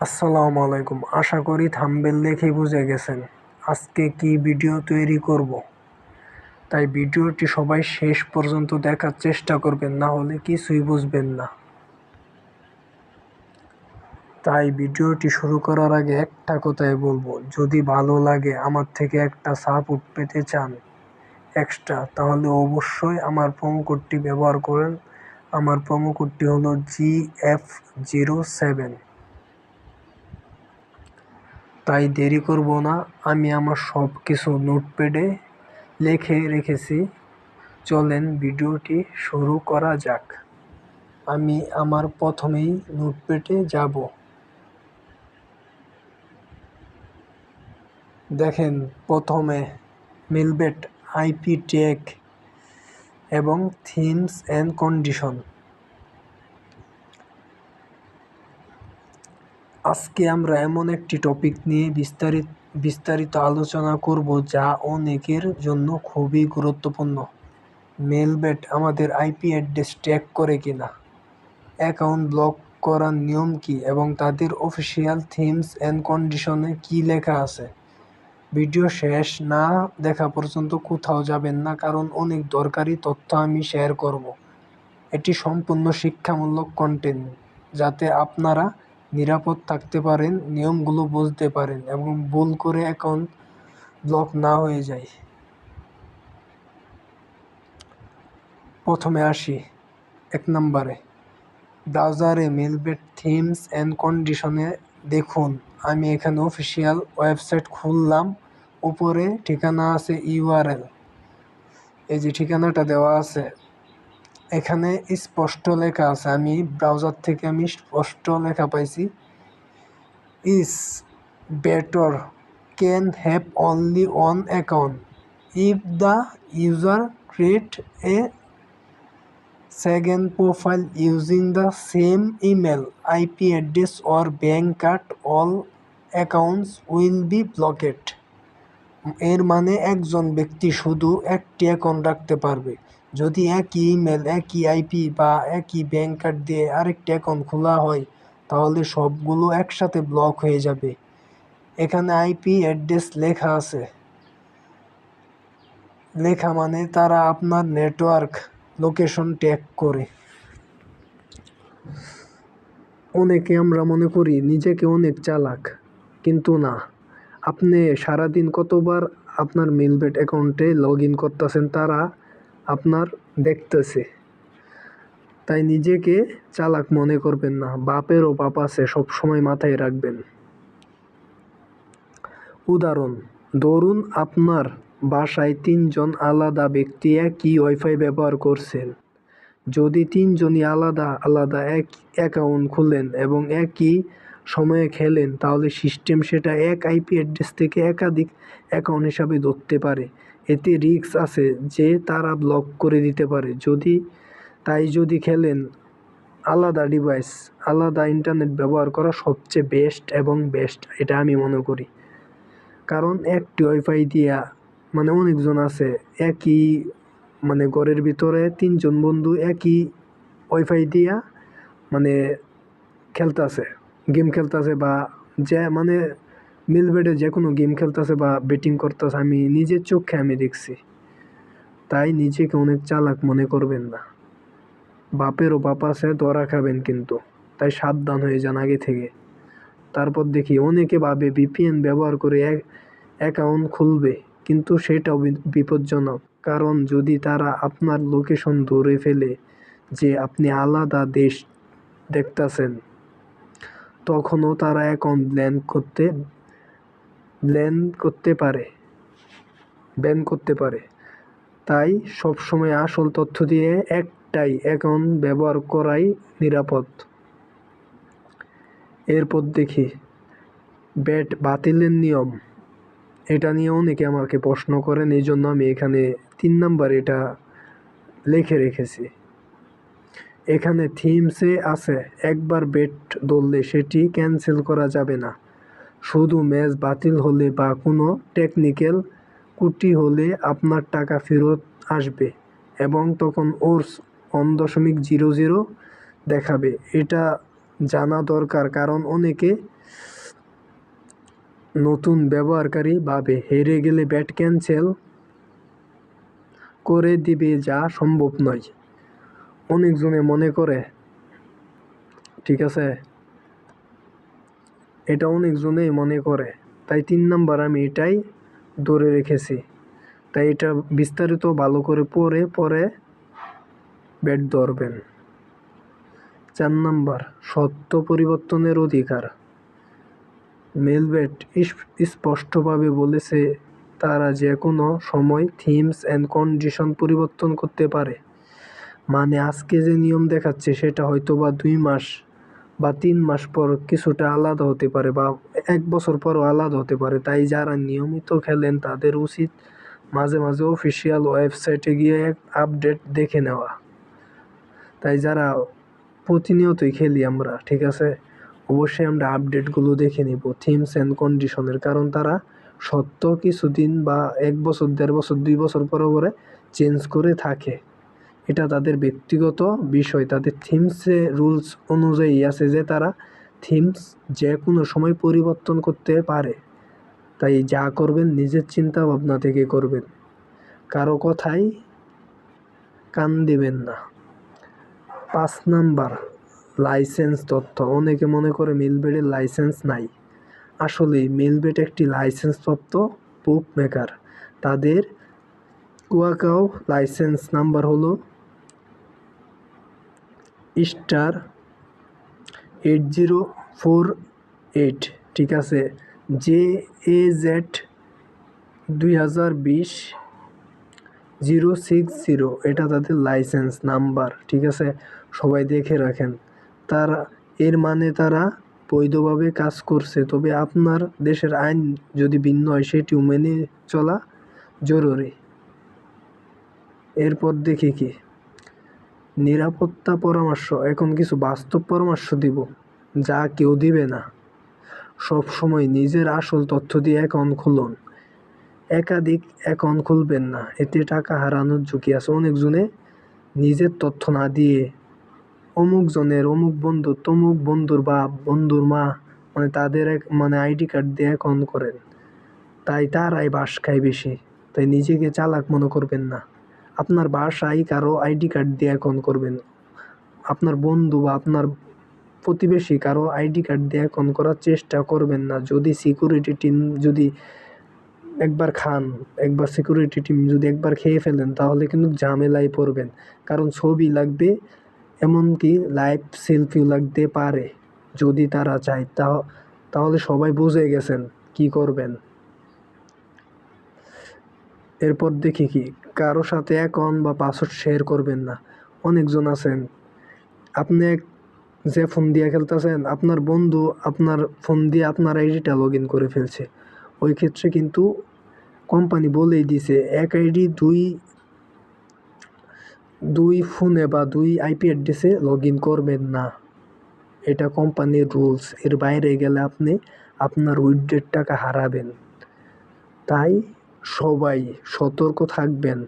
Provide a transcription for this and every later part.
আসসালামু আলাইকুম। আশা করি থাম্বেল দেখে বুঝে গেছেন আজকে কি ভিডিও তৈরি করব। তাই ভিডিওটি সবাই শেষ পর্যন্ত দেখার চেষ্টা করবেন, না হলে কিছুই বুঝবেন না। তাই ভিডিওটি শুরু করার আগে একটা কথাই বলব, যদি ভালো লাগে আমার থেকে একটা সাপোর্ট পেতে চান এক্সট্রা তাহলে অবশ্যই আমার প্রোমো কোডটি ব্যবহার করেন। আমার প্রোমো কোডটি হলো জি এফ জিরো সেভেন তাই দেরি করব না। আমি আমার সব কিছু নোটপ্যাডে লিখে রেখেছি। চলেন ভিডিওটি শুরু করা যাক। আমি আমার প্রথমেই নোটপ্যাডে যাব। দেখেন, প্রথমে মিলবেট আইপি, টেক এবং থিমস অ্যান্ড কন্ডিশন। আজকে আমরা এমন একটি টপিক নিয়ে বিস্তারিত বিস্তারিত আলোচনা করব যা অনেকের জন্য খুবই গুরুত্বপূর্ণ। মেলবেট আমাদের আইপি অ্যাড্রেস ট্র্যাক করে কিনা? অ্যাকাউন্ট ব্লক করার নিয়ম কি এবং তাদের অফিসিয়াল থিমস অ্যান্ড কন্ডিশনে কি লেখা আছে? ভিডিও শেষ না দেখা পর্যন্ত কোথাও যাবেন না, কারণ অনেক দরকারি তথ্য আমি শেয়ার করব। এটি সম্পূর্ণ শিক্ষামূলক কন্টেন্ট যাতে আপনারা নিরাপদ থাকতে পারেন, নিয়মগুলো বুঝতে পারেন এবং ভুল করে অ্যাকাউন্ট ব্লক না হয়ে যায়। প্রথমে আসি, এক নম্বরে। ব্রাউজারে মেলবেট থিমস অ্যান্ড কন্ডিশনে দেখুন, আমি এখানে অফিসিয়াল ওয়েবসাইট খুললাম, উপরে ঠিকানা আছে ইউআরএল। এই যে ঠিকানাটা দেওয়া আছে এখানে স্পষ্ট লেখা আছে। আমি ব্রাউজার থেকে আমি স্পষ্ট লেখা পাইছি। Each bettor can have only one account if the user create a second profile using the same email IP address or bank card all accounts will be blocked এর মানে একজন ব্যক্তি শুধু একটি অ্যাকাউন্ট রাখতে পারবে। যদি একই ইমেল, একই আইপি বা একই ব্যাঙ্ক কার্ড দিয়ে আরেকটি অ্যাকাউন্ট খোলা হয়, তাহলে সবগুলো একসাথে ব্লক হয়ে যাবে। এখানে আইপি অ্যাড্রেস লেখা আছে। লেখা মানে তারা আপনার নেটওয়ার্ক, লোকেশন ট্যাগ করে। অনেকে আমরা মনে করি, নিজেকে অনেক চালাক। কিন্তু না। আপনি সারাদিন কতবার আপনার মিলবেট অ্যাকাউন্টে লগ ইন করতেছেন তারা আপনার দেখতেছে। তাই নিজেকে চালাক মনে করবেন না, বাপেরও বাপ আছে সবসময় মাথায় রাখবেন। উদাহরণ, ধরুন আপনার বাসায় তিনজন আলাদা ব্যক্তি একই ওয়াইফাই ব্যবহার করছেন। যদি তিনজনই আলাদা আলাদা এক অ্যাকাউন্ট খুলেন এবং একই সময়ে খেলেন, তাহলে সিস্টেম সেটা এক আইপি অ্যাড্রেস থেকে একাধিক অ্যাকাউন্ট হিসাবে ধরতে পারে। এতে রিস্ক আছে যে তারা ব্লক করে দিতে পারে। যদি, তাই যদি খেলেন, আলাদা ডিভাইস আলাদা ইন্টারনেট ব্যবহার করা সবচেয়ে বেস্ট এবং বেস্ট এটা আমি মনে করি। কারণ একটি ওয়াইফাই দিয়া মানে অনেকজন আছে, একই মানে ঘরের ভিতরে তিনজন বন্ধু একই ওয়াইফাই দিয়া মানে খেলতেছে। গেম খেলতেছে বা যে মানে মিলবেডে যে কোনো গেম খেলতেছে বা বেটিং করতেছে, আমি নিজের চোখে আমি দেখছি। তাই নিজেকে অনেক চালাক মনে করবেন না। বাপেরও বাপ আছে ধরা খাবেন কিন্তু। তাই সাবধান হয়ে যান আগে থেকে। তারপর দেখি অনেকে ভাবে বিপিএন ব্যবহার করে এক অ্যাকাউন্ট খুলবে, কিন্তু সেটাও বিপজ্জনক। কারণ যদি তারা আপনার লোকেশন ধরে ফেলে যে আপনি আলাদা দেশ দেখতেছেন তখনও তারা এখন ব্ল্যান করতে ব্ল্যান করতে পারে ব্যান করতে পারে। তাই সবসময় আসল তথ্য দিয়ে একটাই অ্যাকাউন্ট ব্যবহার করাই নিরাপদ। এরপর দেখি, ব্যাট বাতিলের নিয়ম। এটা নিয়ে অনেকে আমাকে প্রশ্ন করেন এই জন্য আমি এখানে তিন নাম্বার এটা লিখে রেখেছি। এখানে থিমসে আছে, একবার বেট ধরলে সেটি ক্যান্সেল করা যাবে না। শুধু ম্যাচ বাতিল হলে বা কোনো টেকনিক্যাল কুটি হলে আপনার টাকা ফেরত আসবে এবং তখন ওর ওয়ান দশমিক জিরো জিরো দেখাবে। এটা জানা দরকার, কারণ অনেকে নতুন ব্যবহারকারী ভাবে হেরে গেলে ব্যাট ক্যান্সেল করে দিবে, যা সম্ভব নয়। অনেকজনে মনে করে, ঠিক আছে? এটা অনেকজনেই মনে করে। তাই তিন নাম্বার আমি এটাই ধরে রেখেছি। তাই এটা বিস্তারিত ভালো করে পরে পরে ব্যাট ধরবেন। চার নাম্বার, সত্য পরিবর্তনের অধিকার। মেলবেট স্পষ্টভাবে বলেছে তারা যে কোনো সময় থিমস অ্যান্ড কন্ডিশন পরিবর্তন করতে পারে। মানে আজকে যে নিয়ম দেখাচ্ছে, সেটা হয়তো বা দুই মাস বা তিন মাস পর কিছুটা আলাদা হতে পারে বা এক বছর পরও আলাদা হতে পারে। তাই যারা নিয়মিত খেলেন, তাদের উচিত মাঝে মাঝে অফিসিয়াল ওয়েবসাইটে গিয়ে আপডেট দেখে নেওয়া। তাই যারা প্রতিনিয়তই খেলি আমরা, ঠিক আছে? অবশ্যই আমরা আপডেটগুলো দেখে নিব থিমস অ্যান্ড কন্ডিশনের কারণ তারা সত্য কিছুদিন বা এক বছর, দেড় বছর, দুই বছর পরে পরে চেঞ্জ করে থাকে। এটা তাদের ব্যক্তিগত বিষয়, তাদের থিমসে রুলস অনুযায়ী আছে যে তারা থিমস যে কোনো সময় পরিবর্তন করতে পারে। তাই যা করবেন নিজের চিন্তা ভাবনা থেকে করবেন। কারও কথাই কান দিবেন না। পাঁচ নাম্বার লাইসেন্স তথ্য। অনেকে মনে করে মিলবেটের লাইসেন্স নাই। আসলে মিলবেট একটি লাইসেন্স লাইসেন্সপ্রাপ্ত বুক মেকার তাদের কুয়াকাও লাইসেন্স নাম্বার হলো star eight zero four eight, ঠিক আছে? জে এ জেড দুই হাজার বিশ জিরো সিক্স জিরো, এটা তাদের লাইসেন্স নাম্বার, ঠিক আছে? সবাই দেখে রাখেন। তারা, এর মানে তারা বৈধভাবে কাজ করছে, তবে আপনার দেশের আইন যদি ভিন্ন হয়, সেটিও মেনে চলা জরুরি। এরপর দেখি কি। নিরাপত্তা পরামর্শ, এখন কিছু বাস্তব পরামর্শ দিব, যা কেউ দিবে না। সব সময় নিজের আসল তথ্য দিয়ে অ্যাকাউন্ট খুলুন। একাধিক অ্যাকাউন্ট খুলবেন না, এতে টাকা হারানোর ঝুঁকি আছে। অনেকজনে নিজের তথ্য না দিয়ে অমুক জনের অমুক বন্ধু, তমুক বন্ধুর বাপ, বন্ধুর মা মানে তাদের এক মানে আইডি কার্ড দিয়ে অ্যাকাউন্ট করেন। তাই তারাই বাস খায় বেশি, তাই নিজেকে চালাক মনে করবেন না। আপনার বাসায় কারও আইডি কার্ড দিয়ে অ্যাকাউন্ট করবেন। আপনার বন্ধু বা আপনার প্রতিবেশী কারও আইডি কার্ড দিয়ে অ্যাকাউন্ট করার চেষ্টা করবেন না। যদি সিকিউরিটি টিম যদি একবার খান, একবার সিকিউরিটি টিম যদি একবার খেয়ে ফেলেন, তাহলে কিন্তু ঝামেলায় পড়বেন। কারণ ছবি লাগবে, এমনকি লাইভ সেলফিও লাগতে পারে। যদি তারা চায় তা তাহলে সবাই বুঝে গেছেন কি করবেন। এরপর দেখি কি, কারও সাথে অ্যাকাউন্ট বা পাসওয়ার্ড শেয়ার করবেন না। অনেকজন আছেন। আপনি যে ফোন দিয়ে খেলতেছেন, আপনার বন্ধু আপনার ফোন দিয়ে আপনার আইডিটা লগ ইন করে ফেলছে। ওই ক্ষেত্রে কিন্তু কোম্পানি বলেই দিছে, এক আইডি দুই দুই ফোনে বা দুই আইপি অ্যাড্রেসে লগ ইন করবেন না। এটা কোম্পানির রুলস এর বাইরে গেলে আপনি আপনার উইথড্রের টাকা হারাবেন। তাই সবাই সতর্ক থাকবেন।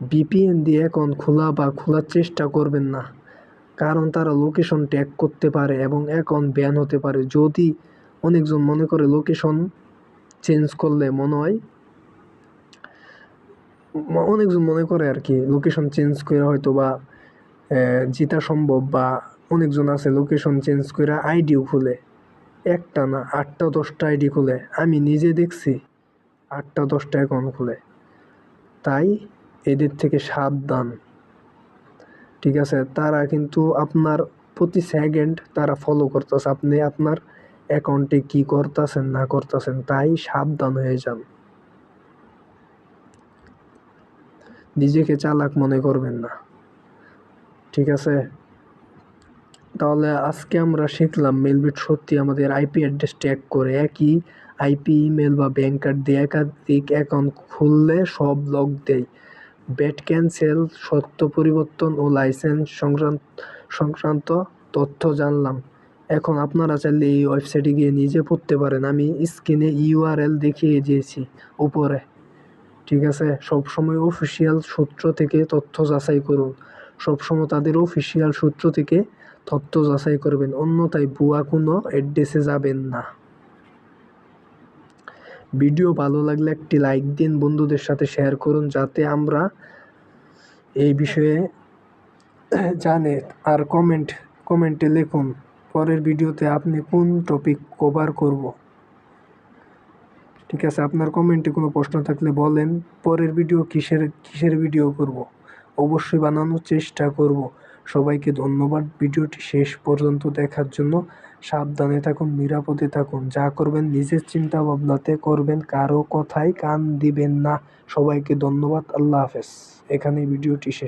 বিপিএন দিয়ে অ্যাকাউন্ট খোলা বা খোলার চেষ্টা করবেন না, কারণ তারা লোকেশন ট্যাগ করতে পারে এবং অ্যাকাউন্ট ব্যান হতে পারে। যদি অনেকজন মনে করে লোকেশন চেঞ্জ করলে মনে হয়, অনেকজন মনে করে আর কি লোকেশন চেঞ্জ করে হয়তো বা জিতা সম্ভব বা অনেকজন আছে লোকেশন চেঞ্জ করে আইডিও খুলে। একটা না আটটা দশটা আইডি খুলে। আমি নিজে দেখছি আটটা দশটা অ্যাকাউন্ট খুলে। তাই এদের থেকে সাবধান। ঠিক আছে? তারা কিন্তু আপনার প্রতি সেকেন্ড তারা ফলো করতেছে। আপনি আপনার অ্যাকাউন্টে কি করতেছেন, না করতেছেন, তাই সাবধান হয়ে যান। নিজেকে চালাক মনে করবেন না। ঠিক আছে? তাহলে আজকে আমরা শিখলাম মেলবিট সত্যি আমাদের আইপি অ্যাড্রেস ট্যাগ করে একই আইপি ইমেল বা ব্যাংক কার্ড দিয়ে একাধিক অ্যাকাউন্ট খুললে সব লক দেয়। ব্যাট ক্যান্সেল সত্য পরিবর্তন ও লাইসেন্স সংক্রান্ত সংক্রান্ত তথ্য জানলাম। এখন আপনারা চাইলে এই ওয়েবসাইটে গিয়ে নিজে পড়তে পারেন। আমি স্ক্রিনে ইউআরএল দেখিয়ে দিয়েছি উপরে। ঠিক আছে? সবসময় অফিসিয়াল সূত্র থেকে তথ্য যাচাই করুন। সবসময় তাদের অফিসিয়াল সূত্র থেকে তথ্য যাচাই করবেন, অন্যথায় ভুয়া কোনো অ্যাড্রেসে যাবেন না। ভিডিও ভালো লাগলে একটি লাইক দিন, বন্ধুদের সাথে শেয়ার করুন, যাতে আমরা এই বিষয়ে জানে আর কমেন্ট কমেন্টে লিখুন, পরের ভিডিওতে আপনি কোন টপিক কভার করব। ঠিক আছে, আপনার কমেন্টে কোনো প্রশ্ন থাকলে বলেন, পরের ভিডিও কিসের কিসের ভিডিও করব? অবশ্যই বানানোর চেষ্টা করব। সবাইকে ধন্যবাদ। ভিডিওটি শেষ পর্যন্ত দেখার জন্য সাবধানে থাকুন, নিরাপদে থাকুন। যা করবেন, নিজের চিন্তা ভাবনাতে করবেন, কারও কথায় কান দিবেন না। সবাইকে ধন্যবাদ। আল্লাহ হাফেজ। এখানে ভিডিওটি শেষ।